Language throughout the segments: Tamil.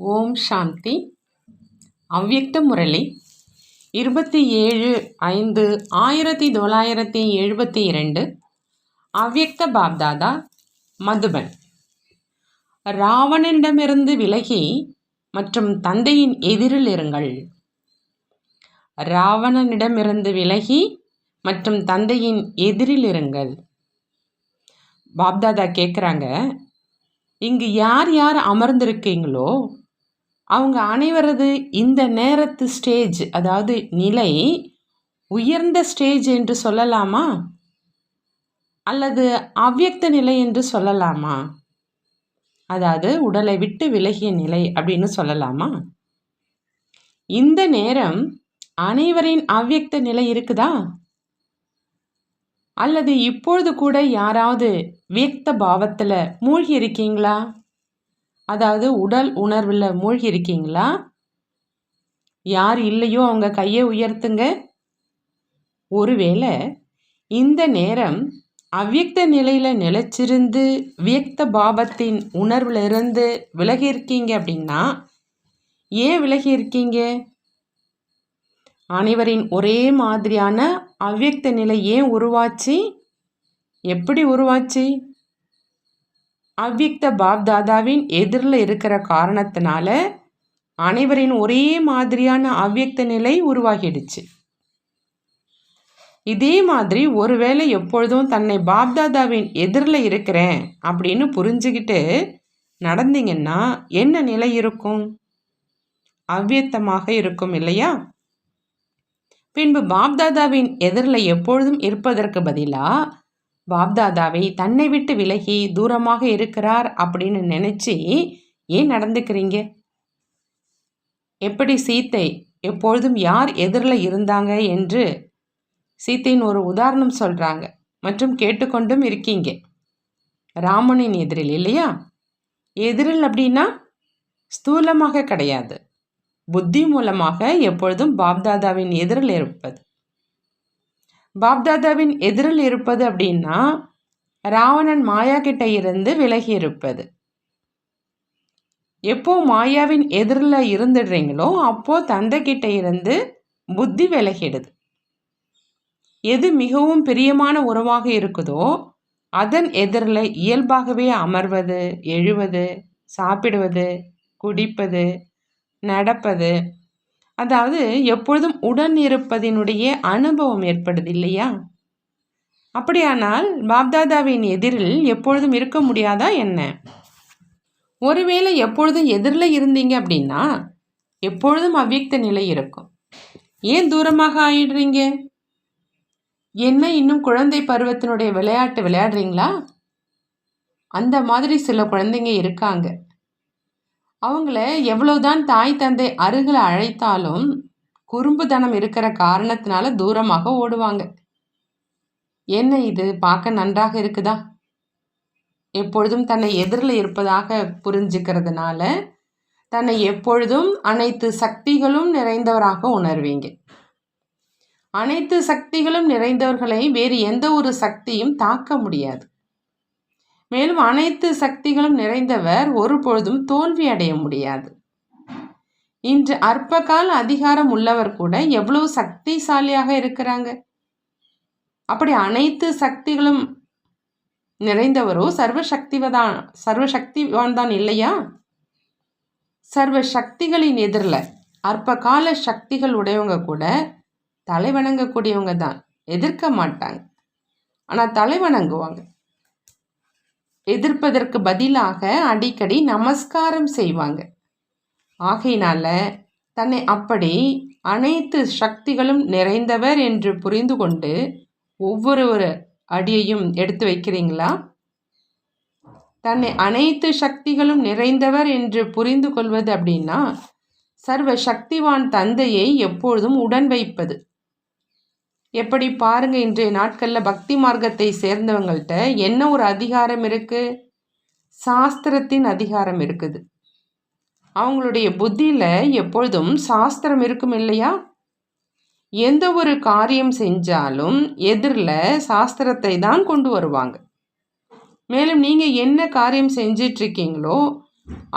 ஓம் சாந்தி. அவ்யக்த முரளி. இருபத்தி ஏழு ஐந்து ஆயிரத்தி தொள்ளாயிரத்தி எழுபத்தி இரண்டு அவ்யக்த பாப்தாதா மதுபன். ராவணனிடமிருந்து விலகி மற்றும் தந்தையின் எதிரில் இருங்கள். ராவணனிடமிருந்து விலகி மற்றும் தந்தையின் எதிரில் இருங்கள். பாப்தாதா கேட்குறாங்க இங்கு யார் யார் அமர்ந்திருக்கீங்களோ அவங்க அனைவரது இந்த நேரத்து ஸ்டேஜ் அதாவது நிலை உயர்ந்த ஸ்டேஜ் என்று சொல்லலாமா? அல்லது அவ்வியக்த நிலை என்று சொல்லலாமா? அதாவது உடலை விட்டு விலகிய நிலை அப்படின்னு சொல்லலாமா? இந்த நேரம் அனைவரின் அவ்வியக்த நிலை இருக்குதா? அல்லது இப்பொழுது கூட யாராவது வியக்த பாவத்தில் மூழ்கி இருக்கீங்களா அதாவது உடல் உணர்வில் மூழ்கி இருக்கீங்களா யார் இல்லையோ அவங்க கையை உயர்த்துங்க. ஒருவேளை இந்த நேரம் அவ்யக்த நிலையில் நிலைச்சிருந்து வியக்த பாவத்தின் உணர்வில் இருந்து விலகி இருக்கீங்க அப்படின்னா ஏன் விலகி இருக்கீங்க அனைவரின் ஒரே மாதிரியான அவ்யக்த நிலை ஏன் உருவாச்சு? எப்படி உருவாச்சு? அவ்யக்த பாப்தாதாவின் எதிரில் இருக்கிற காரணத்தினால அனைவரின் ஒரே மாதிரியான அவ்யக்த நிலை உருவாகிடுச்சு. இதே மாதிரி ஒருவேளை எப்பொழுதும் தன்னை பாப்தாதாவின் எதிரில் இருக்கிறேன் அப்படின்னு புரிஞ்சுக்கிட்டு நடந்தீங்கன்னா என்ன நிலை இருக்கும்? அவ்வியத்தமாக இருக்கும் இல்லையா? பின்பு பாப்தாதாவின் எதிரில் எப்பொழுதும் இருப்பதற்கு பதிலாக பாப்தாதாவை தன்னை விட்டு விலகி தூரமாக இருக்கிறார் அப்படின்னு நினச்சி ஏன் நடந்துக்கிறீங்க? எப்படி சீத்தை எப்பொழுதும் யார் எதிரில் இருந்தாங்க என்று சீத்தையின் ஒரு உதாரணம் சொல்கிறாங்க மற்றும் கேட்டுக்கொண்டும் இருக்கீங்க. ராமனின் எதிரில் இல்லையா? எதிரில் அப்படின்னா ஸ்தூலமாக கிடையாது. புத்தி மூலமாக எப்பொழுதும் பாப்தாதாவின் எதிரில் இருப்பது. பாப்தாதாவின் எதிரில் இருப்பது அப்படின்னா ராவணன் மாயா கிட்ட இருந்து விலகி இருப்பது. எப்போ மாயாவின் எதிரில் இருந்துடுறீங்களோ அப்போ தந்தை கிட்ட இருந்து புத்தி விலகிடுது. எது மிகவும் பிரியமான உறவாக இருக்குதோ அதன் எதிரில் இயல்பாகவே அமர்வது எழுவது சாப்பிடுவது குடிப்பது நடப்பது அதாவது எப்பொழுதும் உடன் இருப்பதினுடைய அனுபவம் ஏற்படுது இல்லையா? அப்படியானால் பாப்தாதாவின் எதிரில் எப்பொழுதும் இருக்க முடியாதா என்ன? ஒருவேளை எப்பொழுதும் எதிரில் இருந்தீங்க அப்படின்னா எப்பொழுதும் அவ்வியக்த நிலை இருக்கும். ஏன் தூரமாக ஆயிடுறீங்க? என்ன இன்னும் குழந்தை பருவத்தினுடைய விளையாட்டு விளையாடுறீங்களா? அந்த மாதிரி சில குழந்தைங்க இருக்காங்க. அவங்கள எவ்வளவுதான் தாய் தந்தை அருகில் அழைத்தாலும் குறும்புதனம் இருக்கிற காரணத்தினால தூரமாக ஓடுவாங்க. என்ன இது? பார்க்க நன்றாக இருக்குதா? எப்பொழுதும் தன்னை எதிரில் இருப்பதாக புரிஞ்சுக்கிறதுனால தன்னை எப்பொழுதும் அனைத்து சக்திகளும் நிறைந்தவராக உணர்வீங்க. அனைத்து சக்திகளும் நிறைந்தவர்களை வேறு எந்த ஒரு சக்தியும் தாக்க முடியாது. மேலும் அனைத்து சக்திகளும் நிறைந்தவர் ஒரு பொழுதும் தோல்வி அடைய முடியாது. இன்று அற்பகால அதிகாரம் உள்ளவர் கூட எவ்வளவு சக்திசாலியாக இருக்கிறாங்க? அப்படி அனைத்து சக்திகளும் நிறைந்தவரோ சர்வ சர்வசக்திவான் சர்வ சக்திவான் தான் இல்லையா? சர்வ சக்திகளின் எதிரில் அற்பகால சக்திகள் உடையவங்க கூட தலைவணங்கக்கூடியவங்க தான் எதிர்க்க மாட்டாங்க. ஆனால் தலைவணங்குவாங்க. எதிர்ப்பதற்கு பதிலாக அடிக்கடி நமஸ்காரம் செய்வாங்க. ஆகையினால தன்னை அப்படி அனைத்து சக்திகளும் நிறைந்தவர் என்று புரிந்து கொண்டு ஒவ்வொரு ஒரு அடியையும் எடுத்து வைக்கிறீங்களா? தன்னை அனைத்து சக்திகளும் நிறைந்தவர் என்று புரிந்து கொள்வது அப்படின்னா சர்வ சக்திவான் தந்தையை எப்பொழுதும் உடன் வைப்பது. எப்படி பாருங்க இன்றைய நாட்களில் பக்தி மார்க்கத்தை சேர்ந்தவங்கள்ட்ட என்ன ஒரு அதிகாரம் இருக்குது சாஸ்திரத்தின் அதிகாரம் இருக்குது. அவங்களுடைய புத்தியில் எப்பொழுதும் சாஸ்திரம் இருக்கும் இல்லையா? எந்த ஒரு காரியம் செஞ்சாலும் எதிரில் சாஸ்திரத்தை தான் கொண்டு வருவாங்க. மேலும் நீங்கள் என்ன காரியம் செஞ்சிட்ருக்கீங்களோ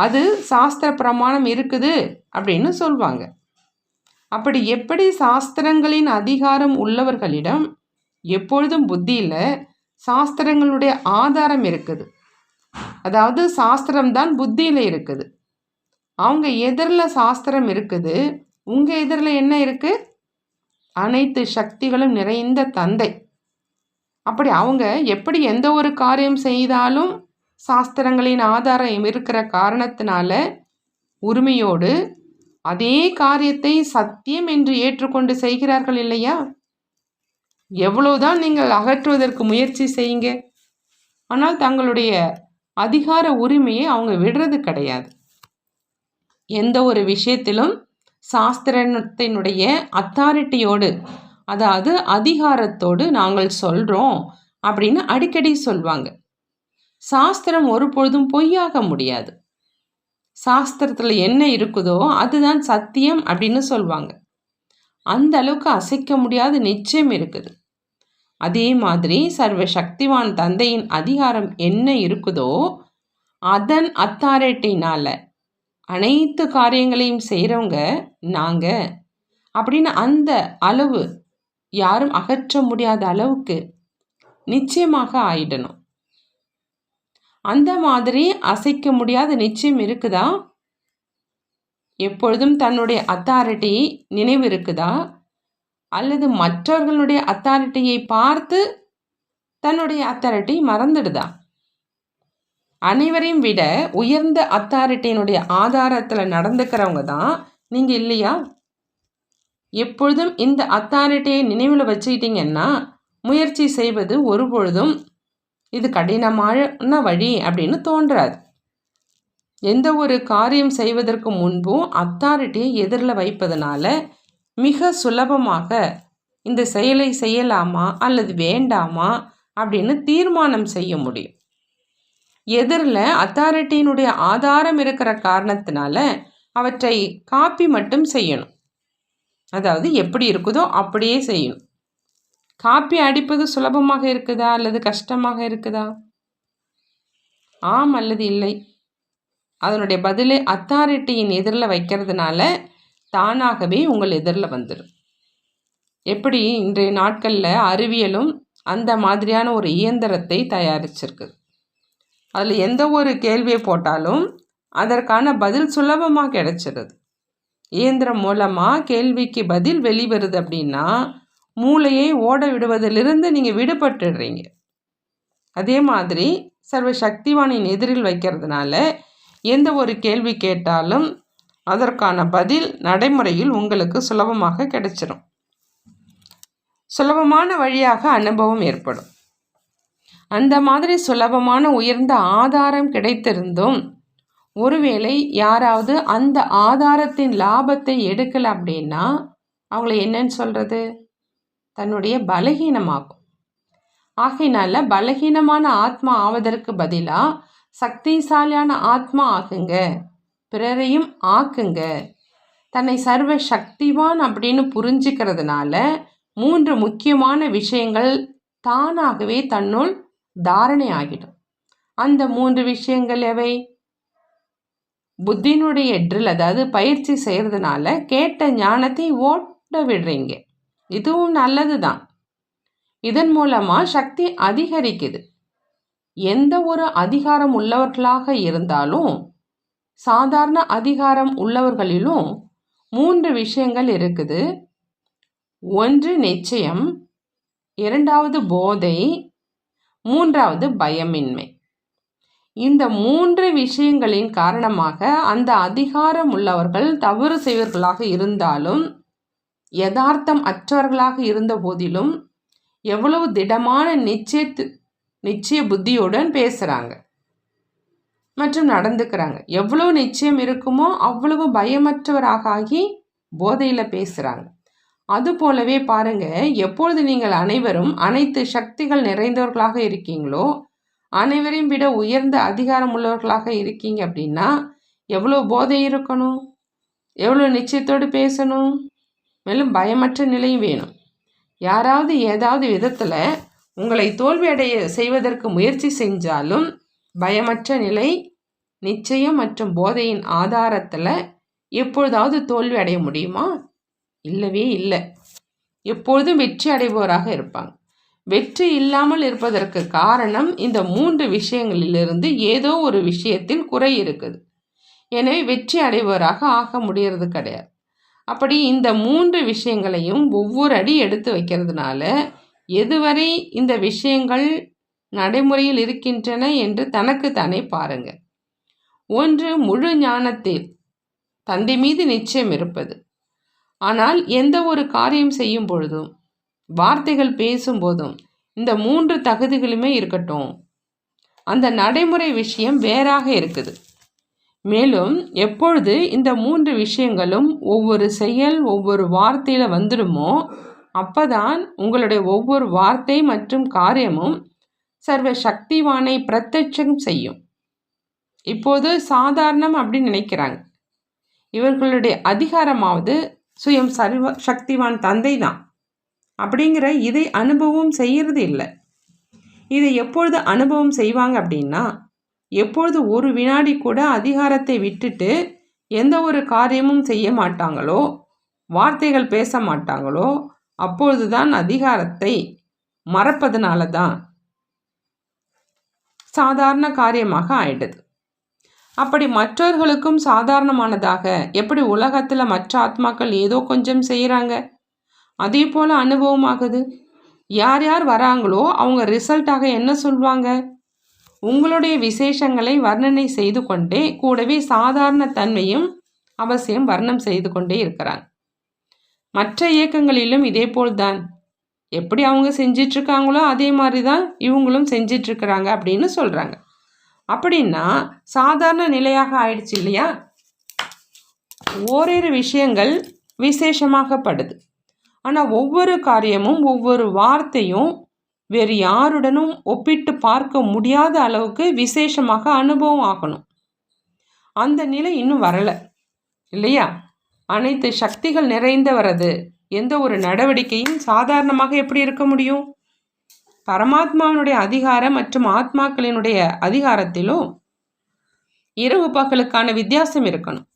அது சாஸ்திர பிரமாணம் இருக்குது அப்படின்னு சொல்லுவாங்க அப்படி எப்படி சாஸ்திரங்களின் அதிகாரம் உள்ளவர்களிடம் எப்பொழுதும் புத்தியில் சாஸ்திரங்களுடைய ஆதாரம் இருக்குது? அதாவது சாஸ்திரம் தான் புத்தியில் இருக்குது. அவங்க எதிரில் சாஸ்திரம் இருக்குது. உங்கள் எதிரில் என்ன இருக்குது அனைத்து சக்திகளும் நிறைந்த தந்தை. அப்படி அவங்க எப்படி எந்த ஒரு காரியம் செய்தாலும் சாஸ்திரங்களின் ஆதாரம் இருக்கிற காரணத்தினால உரிமையோடு அதே காரியத்தை சத்தியம் என்று ஏற்றுக்கொண்டு செய்கிறார்கள் இல்லையா? எவ்வளவுதான் நீங்கள் அகற்றுவதற்கு முயற்சி செய்யுங்க. ஆனால் தங்களுடைய அதிகார உரிமையை அவங்க விடுறது கிடையாது. எந்த ஒரு விஷயத்திலும் சாஸ்திரத்தினுடைய அத்தாரிட்டியோடு அதாவது அதிகாரத்தோடு நாங்கள் சொல்கிறோம் அப்படின்னு அடிக்கடி சொல்வாங்க. சாஸ்திரம் ஒருபொழுதும் பொய்யாக முடியாது. சாஸ்திரத்தில் என்ன இருக்குதோ அதுதான் சத்தியம் அப்படின்னு சொல்லுவாங்க அந்த அளவுக்கு அசைக்க முடியாத நிச்சயம் இருக்குது. அதே மாதிரி சர்வ சக்திவான் தந்தையின் அதிகாரம் என்ன இருக்குதோ அதன் அத்தாரிட்டினால் அனைத்து காரியங்களையும் செய்கிறவங்க நாங்கள் அப்படின்னு அந்த அளவு யாரும் அகற்ற முடியாத அளவுக்கு நிச்சயமாக ஆயிடணும். அந்த மாதிரி அசைக்க முடியாத நிச்சயம் இருக்குதா? எப்பொழுதும் தன்னுடைய அத்தாரிட்டி நினைவு இருக்குதா? அல்லது மற்றவர்களுடைய அத்தாரிட்டியை பார்த்து தன்னுடைய அத்தாரிட்டி மறந்துடுதா? அனைவரையும் விட உயர்ந்த அத்தாரிட்டியினுடைய ஆதாரத்தில் நடந்துக்கிறவங்க தான் நீங்கள் இல்லையா? எப்பொழுதும் இந்த அத்தாரிட்டியை நினைவில் வச்சுக்கிட்டிங்கன்னா முயற்சி செய்வது ஒரு பொழுதும் இது கடினமான வழி அப்படின்னு தோன்றாது. எந்த ஒரு காரியம் செய்வதற்கு முன்பும் அத்தாரிட்டியை எதிரில் வைப்பதனால மிக சுலபமாக இந்த செயலை செய்யலாமா அல்லது வேண்டாமா அப்படின்னு தீர்மானம் செய்ய முடியும். எதிரில் அத்தாரிட்டியினுடைய ஆதாரம் இருக்கிற காரணத்தினால அவற்றை காப்பி மட்டும் செய்யணும். அதாவது எப்படி இருக்குதோ அப்படியே செய்யணும். காப்பி அடிப்பது சுலபமாக இருக்குதா அல்லது கஷ்டமாக இருக்குதா? ஆம் அல்லது இல்லை. அதனுடைய பதிலை அத்தாரிட்டியின் எதிரில் வைக்கிறதுனால தானாகவே உங்கள் எதிரில் வந்துடும். எப்படி இன்றைய நாட்களில் அறிவியலும் அந்த மாதிரியான ஒரு இயந்திரத்தை தயாரிச்சிருக்கு அதில் எந்த ஒரு கேள்வியை போட்டாலும் அதற்கான பதில் சுலபமாக கிடைச்சிருது. இயந்திரம் மூலமாக கேள்விக்கு பதில் வெளிவருது அப்படின்னா மூளையை ஓட விடுவதிலிருந்து நீங்கள் விடுபட்டுடுறீங்க. அதே மாதிரி சர்வ சக்திவானின் எதிரில் வைக்கிறதுனால எந்த ஒரு கேள்வி கேட்டாலும் அதற்கான பதில் நடைமுறையில் உங்களுக்கு சுலபமாக கிடைச்சிடும் சுலபமான வழியாக அனுபவம் ஏற்படும். அந்த மாதிரி சுலபமான உயர்ந்த ஆதாரம் கிடைத்திருந்தும் ஒருவேளை யாராவது அந்த ஆதாரத்தின் லாபத்தை எடுக்கலை அப்படின்னா அவங்கள என்னன்னு சொல்கிறது தன்னுடைய பலகீனமாகும் ஆகையினால பலகீனமான ஆத்மா ஆவதற்கு பதிலாக சக்திசாலியான ஆத்மா ஆகுங்க. பிறரையும் ஆக்குங்க. தன்னை சர்வ சக்திவான் அப்படின்னு புரிஞ்சுக்கிறதுனால மூன்று முக்கியமான விஷயங்கள் தானாகவே தன்னுள் தாரணை ஆகிடும். அந்த மூன்று விஷயங்கள் எவை? புத்தினுடைய ட்ரில் அதாவது பயிற்சி செய்கிறதுனால கேட்ட ஞானத்தை ஓட்ட விடுறீங்க. இதுவும் நல்லது தான் இதன் மூலமாக சக்தி அதிகரிக்குது. எந்த ஒரு அதிகாரம் உள்ளவர்களாக இருந்தாலும் சாதாரண அதிகாரம் உள்ளவர்களிலும் மூன்று விஷயங்கள் இருக்குது. ஒன்று நிச்சயம். இரண்டாவது போதை. மூன்றாவது பயமின்மை. இந்த மூன்று விஷயங்களின் காரணமாக அந்த அதிகாரம் உள்ளவர்கள் தவறு செய்வர்களாக இருந்தாலும் யதார்த்தம் அற்றவர்களாக இருந்த போதிலும் எவ்வளவு திடமான நிச்சயத்து நிச்சய புத்தியுடன் பேசுகிறாங்க மற்றும் நடந்துக்கிறாங்க. எவ்வளவு நிச்சயம் இருக்குமோ அவ்வளவு பயமற்றவராக ஆகி போதையில் பேசுகிறாங்க அது போலவே பாருங்க எப்பொழுது நீங்கள் அனைவரும் அனைத்து சக்திகள் நிறைந்தவர்களாக இருக்கீங்களோ அனைவரையும் விட உயர்ந்த அதிகாரம் உள்ளவர்களாக இருக்கீங்க அப்படின்னா எவ்வளோ போதை இருக்கணும்? எவ்வளோ நிச்சயத்தோடு பேசணும்? மேலும் பயமற்ற நிலையும் வேணும். யாராவது ஏதாவது விதத்தில் உங்களை தோல்வியடைய செய்வதற்கு முயற்சி செஞ்சாலும் பயமற்ற நிலை நிச்சயம் மற்றும் போதையின் ஆதாரத்தில் எப்பொழுதாவது தோல்வி அடைய முடியுமா? இல்லவே இல்லை. எப்பொழுதும் வெற்றி அடைபவராக இருப்பாங்க. வெற்றி இல்லாமல் இருப்பதற்கு காரணம் இந்த மூன்று விஷயங்களிலிருந்து ஏதோ ஒரு விஷயத்தில் குறை இருக்குது. எனவே வெற்றி அடைபவராக ஆக முடியறது கிடையாது. அப்படி இந்த மூன்று விஷயங்களையும் ஒவ்வொரு அடி எடுத்து வைக்கிறதுனால எதுவரை இந்த விஷயங்கள் நடைமுறையில் இருக்கின்றன என்று தனக்கு தானே பாருங்க. ஒன்று முழு ஞானத்தில் தந்தை மீது நிச்சயம் இருப்பது. ஆனால் எந்த ஒரு காரியம் செய்யும் பொழுதும் வார்த்தைகள் பேசும்போதும் இந்த மூன்று தகுதிகளுமே இருக்கட்டும். அந்த நடைமுறை விஷயம் வேறாக இருக்குது. மேலும் எப்பொழுது இந்த மூன்று விஷயங்களும் ஒவ்வொரு செயல் ஒவ்வொரு வார்த்தையில் வந்துடுமோ அப்பதான் உங்களுடைய ஒவ்வொரு வார்த்தை மற்றும் காரியமும் சர்வ சக்திவானை பிரத்யட்சம் செய்யும். இப்போது சாதாரணம் அப்படின்னு நினைக்கிறாங்க. இவர்களுடைய அதிகாரமாவது சுயம் சர்வ சக்திவான் தந்தை தான். அப்படிங்கிற இதை அனுபவம் செய்கிறது இல்லை. இதை எப்பொழுது அனுபவம் செய்வாங்க அப்படின்னா எப்பொழுது ஒரு வினாடி கூட அதிகாரத்தை விட்டுட்டு எந்த ஒரு காரியமும் செய்ய மாட்டாங்களோ வார்த்தைகள் பேச மாட்டாங்களோ அப்பொழுதுதான் அதிகாரத்தை மறப்பதனால தான் சாதாரண காரியமாக ஆயிடுது. அப்படி மற்றவர்களுக்கும் சாதாரணமானதாக எப்படி உலகத்தில் மற்ற ஆத்மாக்கள் ஏதோ கொஞ்சம் செய்கிறாங்க அதே போல் அனுபவமாகுது. யார் யார் வராங்களோ அவங்க ரிசல்ட்டாக என்ன சொல்லுவாங்க உங்களுடைய விசேஷங்களை வர்ணனை செய்து கொண்டே கூடவே சாதாரண தன்மையும் அவசியம் வர்ணம் செய்து கொண்டே இருக்கிறாங்க. மற்ற இயக்கங்களிலும் இதே போல்தான். எப்படி அவங்க செஞ்சிட்ருக்காங்களோ அதே மாதிரி தான் இவங்களும் செஞ்சிட்ருக்கிறாங்க அப்படின்னு சொல்கிறாங்க அப்படின்னா சாதாரண நிலையாக ஆயிடுச்சு இல்லையா? ஓரிரு விஷயங்கள் விசேஷமாகப்படுது. ஆனால் ஒவ்வொரு காரியமும் ஒவ்வொரு வார்த்தையும் வேறு யாருடனும் ஒப்பிட்டு பார்க்க முடியாத அளவுக்கு விசேஷமாக அனுபவம் ஆகணும். அந்த நிலை இன்னும் வரலை. இல்லையா? அனைத்து சக்திகள் நிறைந்தவரது. எந்த ஒரு நடவடிக்கையும் சாதாரணமாக எப்படி இருக்க முடியும்? பரமாத்மாவினுடைய அதிகாரம் மற்றும் ஆத்மாக்களினுடைய அதிகாரத்திலும் இரவு பகலுக்கான வித்தியாசம் இருக்கணும்.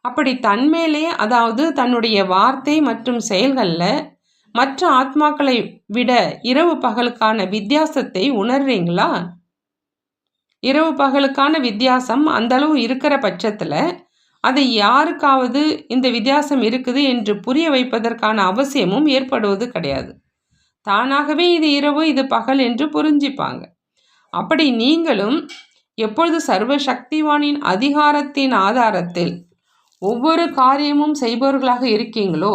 அப்படி தன்மேலே அதாவது தன்னுடைய வார்த்தை மற்றும் செயல்களில் மற்ற ஆத்மாக்களை விட இரவு பகலுக்கான வித்தியாசத்தை உணர்றீங்களா? இரவு பகலுக்கான வித்தியாசம் அந்த அளவு இருக்கிற பட்சத்தில் அதை யாருக்காவது இந்த வித்தியாசம் இருக்குது என்று புரிய வைப்பதற்கான அவசியமும் ஏற்படுவது கிடையாது. தானாகவே இது இரவு இது பகல் என்று புரிஞ்சிப்பாங்க. அப்படி நீங்களும் எப்பொழுது சர்வ சக்திவானின் அதிகாரத்தின் ஆதாரத்தில் ஒவ்வொரு காரியமும் செய்பவர்களாக இருக்கீங்களோ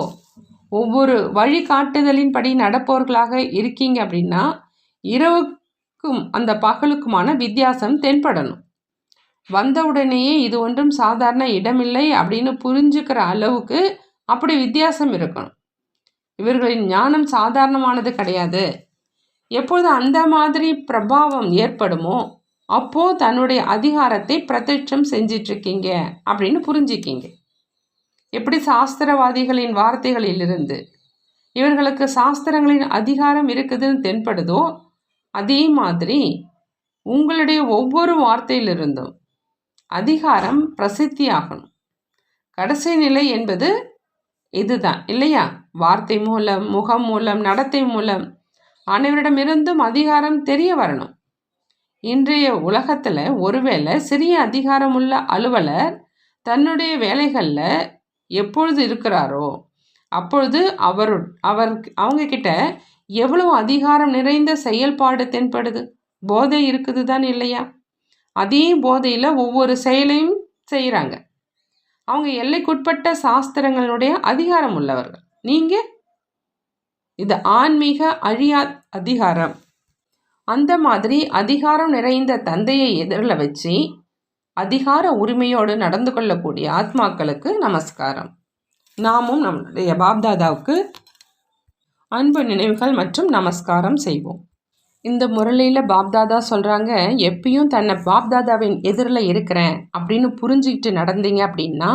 ஒவ்வொரு வழிகாட்டுதலின்படி நடப்பவர்களாக இருக்கீங்க அப்படின்னா இரவுக்கும் அந்த பகலுக்குமான வித்தியாசம் தென்படணும். வந்தவுடனேயே இது ஒன்றும் சாதாரண இடமில்லை அப்படின்னு புரிஞ்சுக்கிற அளவுக்கு அப்படி வித்தியாசம் இருக்கணும். இவர்களின் ஞானம் சாதாரணமானது கிடையாது. எப்போது அந்த மாதிரி பிரபாவம் ஏற்படுமோ அப்போது தன்னுடைய அதிகாரத்தை பிரத்யட்சம் செஞ்சிட்ருக்கீங்க அப்படின்னு புரிஞ்சுக்கிங்க. எப்படி சாஸ்திரவாதிகளின் வார்த்தைகளிலிருந்து இவர்களுக்கு சாஸ்திரங்களின் அதிகாரம் இருக்குதுன்னு தென்படுதோ அதே மாதிரி உங்களுடைய ஒவ்வொரு வார்த்தையிலிருந்தும் அதிகாரம் பிரசித்தியாகணும். கடைசி நிலை என்பது இதுதான் இல்லையா? வார்த்தை மூலம் முகம் மூலம் நடத்தை மூலம் அனைவரிடமிருந்தும் அதிகாரம் தெரிய வரணும். இன்றைய உலகத்தில் ஒருவேளை சிறிய அதிகாரமுள்ள அலுவலர் தன்னுடைய வேலைகளில் எப்பொழுது இருக்கிறாரோ அப்பொழுது அவர் அவர் அவங்க கிட்ட எவ்வளவு அதிகாரம் நிறைந்த செயல்பாடு தென்படுது? போதை இருக்குது தான் இல்லையா? அதே போதையில் ஒவ்வொரு செயலையும் செய்கிறாங்க அவங்க எல்லைக்குட்பட்ட சாஸ்திரங்களுடைய அதிகாரம் உள்ளவர்கள். நீங்கள் இது ஆன்மீக அழியா அதிகாரம். அந்த மாதிரி அதிகாரம் நிறைந்த தந்தையை எதிரில் வச்சு அதிகார உரிமையோடு நடந்து கொள்ளக்கூடிய ஆத்மாக்களுக்கு நமஸ்காரம். நாமும் நம்முடைய பாப்தாதாவுக்கு அன்பு நினைவுகள் மற்றும் நமஸ்காரம் செய்வோம். இந்த முரளியில் பாப்தாதா சொல்கிறாங்க எப்பயும் தன்னை பாப்தாதாவின் எதிரில் இருக்கிறேன் அப்படின்னு புரிஞ்சுக்கிட்டு நடந்தீங்க அப்படின்னா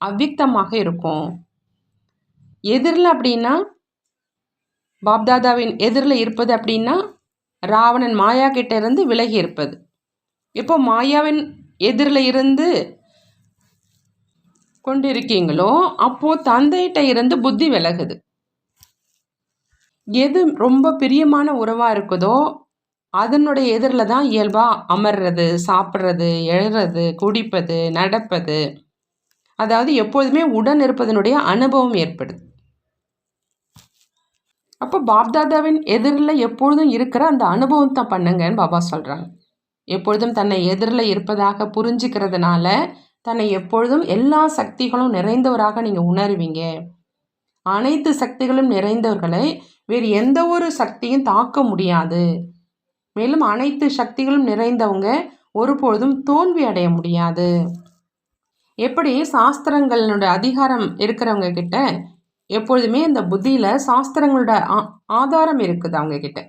அவ்வியக்தமாக இருக்கும். எதிரில் அப்படின்னா பாப்தாதாவின் எதிரில் இருப்பது அப்படின்னா ராவணன் மாயா கிட்டேருந்து விலகி இருப்பது. இப்போ மாயாவின் எதிரில் இருந்து கொண்டிருக்கீங்களோ அப்போது தந்தைகிட்ட இருந்து புத்தி விலகுது. எது ரொம்ப பிரியமான உறவாக இருக்குதோ அதனுடைய எதிரில் தான் இயல்பாக அமர்றது சாப்பிட்றது எழுறது குடிப்பது நடப்பது. அதாவது எப்போதுமே உடன் இருப்பதனுடைய அனுபவம் ஏற்படுது. அப்போ பாப்தாதாவின் எதிரில் எப்பொழுதும் இருக்கிற அந்த அனுபவம் தான் பண்ணுங்கன்னு பாபா சொல்கிறாங்க எப்பொழுதும் தன்னை எதிரில் இருப்பதாக புரிஞ்சுக்கிறதுனால தன்னை எப்பொழுதும் எல்லா சக்திகளும் நிறைந்தவராக நீங்கள் உணர்வீங்க. அனைத்து சக்திகளும் நிறைந்தவர்களை வேறு எந்த ஒரு சக்தியும் தாக்க முடியாது. மேலும் அனைத்து சக்திகளும் நிறைந்தவங்க ஒருபொழுதும் தோல்வி அடைய முடியாது. எப்படி சாஸ்திரங்களோட அதிகாரம் இருக்கிறவங்க கிட்ட எப்பொழுதுமே இந்த புத்தியில் சாஸ்திரங்களோட ஆதாரம் இருக்குது அவங்க கிட்ட?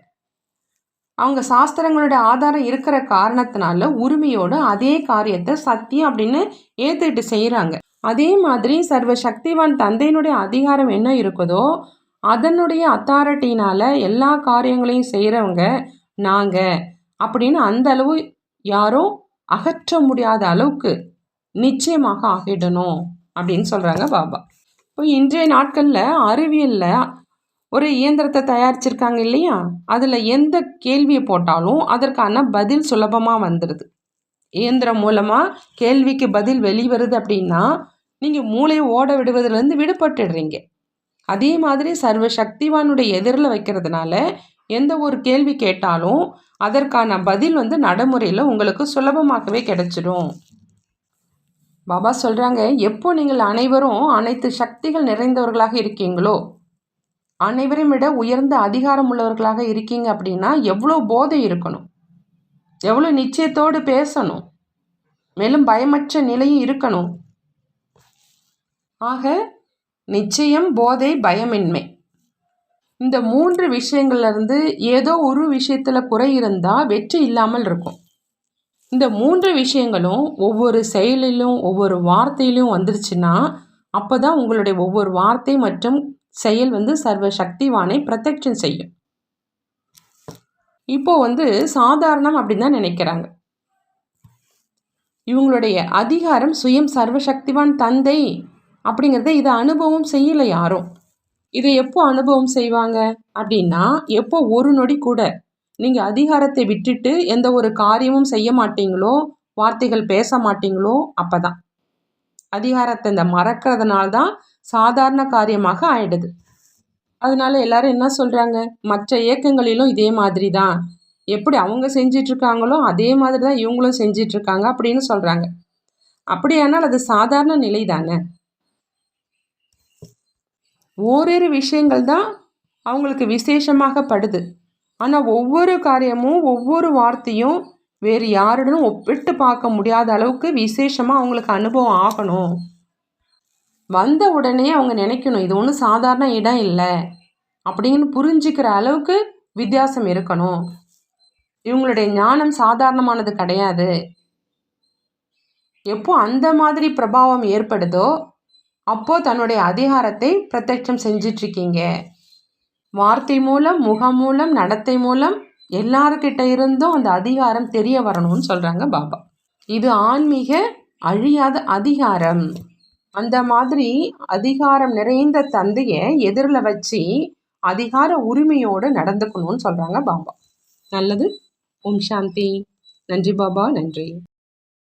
அவங்க சாஸ்திரங்களோட ஆதாரம் இருக்கிற காரணத்தினால உரிமையோடு அதே காரியத்தை சத்தியம் அப்படின்னு ஏற்றுக்கிட்டு செய்கிறாங்க அதே மாதிரி சர்வ சக்திவான் தந்தையினுடைய அதிகாரம் என்ன இருக்குதோ அதனுடைய அத்தாரிட்டினால் எல்லா காரியங்களையும் செய்கிறவங்க நாங்கள் அப்படின்னு அந்த அளவு யாரும் அகற்ற முடியாத அளவுக்கு நிச்சயமாக ஆகிடணும் அப்படின்னு சொல்கிறாங்க பாபா. இப்போ இன்றைய நாட்களில் அறிவியலில் ஒரு இயந்திரத்தை தயாரிச்சிருக்காங்க இல்லையா? அதில் எந்த கேள்வியை போட்டாலும் அதற்கான பதில் சுலபமாக வந்துடுது இயந்திரம் மூலமாக கேள்விக்கு பதில் வெளிவருது அப்படின்னா நீங்கள் மூளையை ஓட விடுவதிலேருந்து விடுபட்டுடுறீங்க. அதே மாதிரி சர்வ சக்திவானுடைய எதிரில் வைக்கிறதுனால எந்த ஒரு கேள்வி கேட்டாலும் அதற்கான பதில் வந்து நடைமுறையில் உங்களுக்கு சுலபமாகவே கிடைச்சிடும். பாபா சொல்கிறாங்க எப்போ நீங்கள் அனைவரும் அனைத்து சக்திகள் நிறைந்தவர்களாக இருக்கீங்களோ அனைவரையும் விட உயர்ந்த அதிகாரம் உள்ளவர்களாக இருக்கீங்க அப்படின்னா எவ்வளோ போதை இருக்கணும்? எவ்வளோ நிச்சயத்தோடு பேசணும்? மேலும் பயமற்ற நிலையும் இருக்கணும். ஆக நிச்சயம் போதை பயமின்மை. இந்த மூன்று விஷயங்கள்லேருந்து ஏதோ ஒரு விஷயத்தில் குறை இருந்தால் வெற்றி இல்லாமல் இருக்கும். இந்த மூன்று விஷயங்களும் ஒவ்வொரு செயலிலும் ஒவ்வொரு வார்த்தையிலும் வந்துருச்சுன்னா அப்போ தான் உங்களுடைய ஒவ்வொரு வார்த்தை மற்றும் செயல் வந்து சர்வ சக்திவானை பிரத்யட்சம் செய்யும். இப்போ வந்து சாதாரணம் அப்படின்னு தான் நினைக்கிறாங்க. இவங்களுடைய அதிகாரம் சுயம் சர்வசக்திவான் தந்தை அப்படிங்கிறத இதை அனுபவம் செய்யலை யாரும். இதை எப்போ அனுபவம் செய்வாங்க? அப்படின்னா எப்போ ஒரு நொடி கூட நீங்கள் அதிகாரத்தை விட்டுட்டு எந்த ஒரு காரியமும் செய்ய மாட்டீங்களோ வார்த்தைகள் பேச மாட்டீங்களோ அப்போ தான் அதிகாரத்தை இந்த மறக்கிறதுனால தான் சாதாரண காரியமாக ஆயிடுது. அதனால எல்லாரும் என்ன சொல்கிறாங்க மற்ற இயக்கங்களிலும் இதே மாதிரி தான் எப்படி அவங்க செஞ்சிட்ருக்காங்களோ அதே மாதிரி தான் இவங்களும் செஞ்சிட்ருக்காங்க அப்படின்னு சொல்கிறாங்க அப்படியானால் அது சாதாரண நிலை தானே ஓரிரு விஷயங்கள் தான் அவங்களுக்கு விசேஷமாக படுது. ஆனால் ஒவ்வொரு காரியமும் ஒவ்வொரு வார்த்தையும் வேறு யாருடனும் ஒப்பிட்டு பார்க்க முடியாத அளவுக்கு விசேஷமாக அவங்களுக்கு அனுபவம் ஆகணும். வந்த உடனே அவங்க நினைக்கணும் இது ஒன்றும் சாதாரண இடம் இல்லை அப்படின்னு புரிஞ்சுக்கிற அளவுக்கு வித்தியாசம் இருக்கணும். இவங்களுடைய ஞானம் சாதாரணமானது கிடையாது. எப்போ அந்த மாதிரி பிரபாவம் ஏற்படுதோ அப்போது தன்னுடைய அதிகாரத்தை பிரத்யட்சம் செஞ்சிட்ருக்கீங்க. வார்த்தை மூலம் முகம் மூலம் நடத்தை மூலம் எல்லாருக்கிட்ட இருந்தும் அந்த அதிகாரம் தெரிய வரணும்னு சொல்கிறாங்க பாபா. இது ஆன்மீக அழியாத அதிகாரம். அந்த மாதிரி அதிகாரம் நிறைந்த தந்தையை எதிரில் வச்சு அதிகார உரிமையோடு நடந்துக்கணும்னு சொல்கிறாங்க பாபா. நல்லது. ஓம் சாந்தி. நன்றி பாபா. நன்றி.